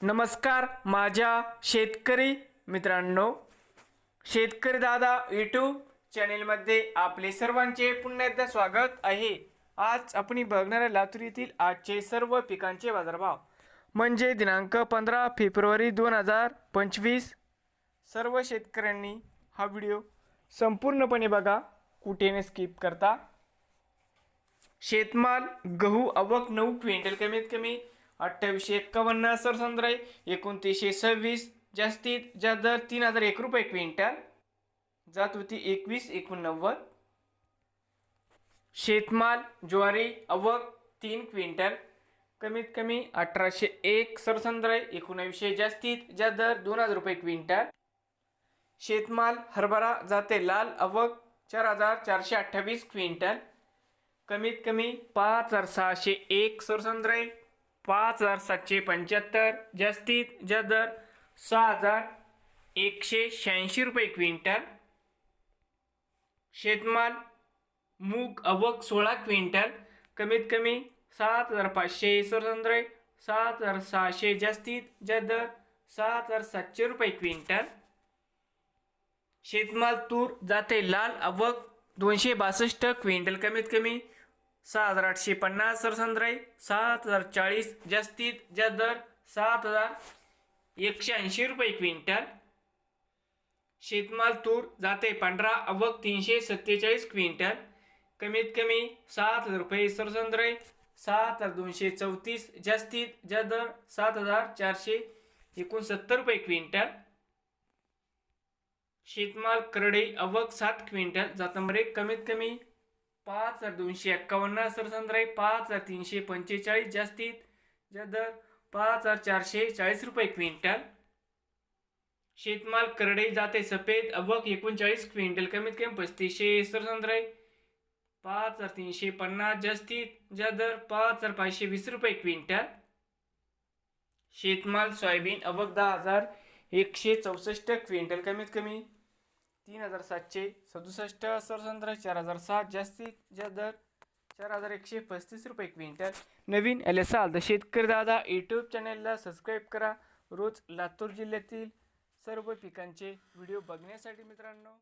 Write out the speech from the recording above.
नमस्कार माझ्या शेतकरी मित्रांनो शेतकरी दादा यूट्यूब चॅनेलमध्ये आपले सर्वांचे पुन्हा एकदा स्वागत आहे. आज आपण बघणार आहे लातूर येथील आजचे सर्व पिकांचे बाजारभाव. म्हणजे दिनांक पंधरा फेब्रुवारी दोन हजार पंचवीस. सर्व शेतकऱ्यांनी हा व्हिडिओ संपूर्णपणे बघा कुठेने स्किप करता. शेतमाल गहू आवक नऊ क्विंटल कमीत कमी अठ्ठावीसशे एक्कावन्न सरसंद्राई एकोणतीसशे सव्वीस जास्तीत जास्त दर तीन हजार एक रुपये क्विंटल. जात होती एकवीस एकोणनव्वद. शेतमाल ज्वारी अवक तीन क्विंटल. कमीत कमी अठराशे एक सरसंद्राई एकोणावीसशे जास्तीत जास्त दर दोन हजार रुपये क्विंटल. शेतमाल हरभरा जाते लाल अवक चार हजार चारशे अठ्ठावीस क्विंटल. कमीत कमी पाच हजार सहाशे एक सरसंद्राई पाच हजार सातशे पंच्याहत्तर जास्तीत जास्त दर सहा हजार एकशे शहाऐंशी रुपये क्विंटल. शेतमाल मूग अवक सोळा क्विंटल. कमीत कमी सात हजार पाचशे सरसंद्राई सात हजार सहाशे जास्तीत जास्त दर सात हजार सातशे रुपये क्विंटल. शेतमाल तूर जाते लाल अवक दोनशे बासष्ट क्विंटल. कमीत कमी सहा हजार आठशे पन्नास सरसंद्राई सात हजार चाळीस जास्तीत जास्त दर सात हजार एकशे ऐंशी रुपये क्विंटल. शेतमाल तूर जाते पांढरा अवक तीनशे सत्तेचाळीस क्विंटल. कमीत कमी सात हजार रुपये सरसंद्राई सात हजार दोनशे चौतीस जास्तीत जास्त दर सात हजार चारशे एकोणसत्तर रुपये क्विंटल. शेतमाल करडे अवक सात क्विंटल. जातंबरे कमीत कमी पाच हजार दोनशे एक्कावन्न सरसंद्राई पाच हजार तीनशे पंचेचाळीस जास्तीत जास्त दर पाच हजार चारशे चाळीस रुपये क्विंटल. शेतमाल करडे जाते सफेद अवक एकोणचाळीस क्विंटल कमीत कमी पस्तीसशे सरसंद्राई पाच हजार तीनशे पन्नास जास्तीत जास्त दर पाच हजार पाचशे वीस रुपये क्विंटल. शेतमाल सोयाबीन अवक दहा हजार एकशे चौसष्ट क्विंटल कमीत कमी तीन हजार सातशे सदुसष्ट सरसंत्र चार हजार सात जास्तीत जास्त दर चार हजार एकशे पस्तीस रुपये क्विंटल. नवीन आले असाल तर शेतकरी दादा यूट्यूब चॅनलला सबस्क्राईब करा. रोज लातूर जिल्ह्यातील सर्व पिकांचे व्हिडिओ बघण्यासाठी मित्रांनो.